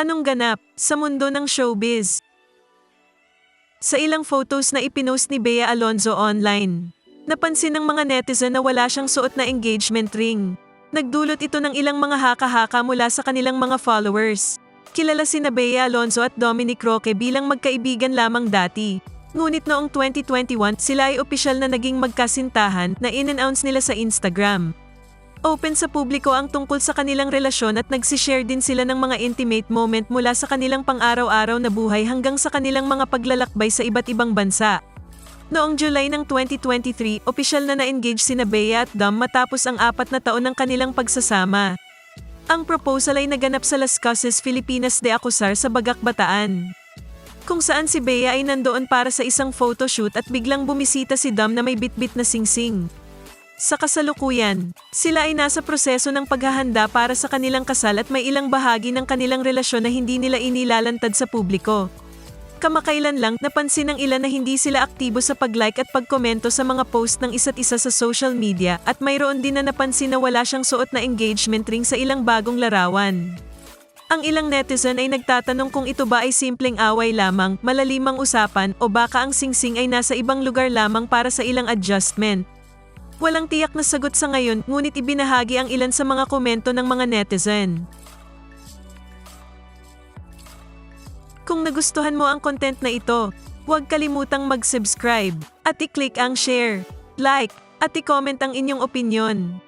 Anong ganap sa mundo ng showbiz? Sa ilang photos na ipinost ni Bea Alonzo online, napansin ng mga netizen na wala siyang suot na engagement ring. Nagdulot ito ng ilang mga haka-haka mula sa kanilang mga followers. Kilala si Bea Alonzo at Dominic Roque bilang magkaibigan lamang dati. Ngunit noong 2021, sila ay opisyal na naging magkasintahan na in-announce nila sa Instagram. Open sa publiko ang tungkol sa kanilang relasyon at nagsishare din sila ng mga intimate moment mula sa kanilang pang-araw-araw na buhay hanggang sa kanilang mga paglalakbay sa iba't ibang bansa. Noong July ng 2023, opisyal na na-engage sina Bea at Dom matapos ang apat na taon ng kanilang pagsasama. Ang proposal ay naganap sa Las Casas, Filipinas de Acusar sa Bagak, Bataan. Kung saan si Bea ay nandoon para sa isang photoshoot at biglang bumisita si Dom na may bitbit na singsing. Sa kasalukuyan, sila ay nasa proseso ng paghahanda para sa kanilang kasal at may ilang bahagi ng kanilang relasyon na hindi nila inilalantad sa publiko. Kamakailan lang, napansin ng ilan na hindi sila aktibo sa pag-like at pagkomento sa mga post ng isa't isa sa social media at mayroon din na napansin na wala siyang suot na engagement ring sa ilang bagong larawan. Ang ilang netizen ay nagtatanong kung ito ba ay simpleng away lamang, malalimang usapan o baka ang singsing ay nasa ibang lugar lamang para sa ilang adjustment. Walang tiyak na sagot sa ngayon ngunit ibinahagi ang ilan sa mga komento ng mga netizen. Kung nagustuhan mo ang content na ito, huwag kalimutang mag-subscribe at i-click ang share, like, at i-comment ang inyong opinion.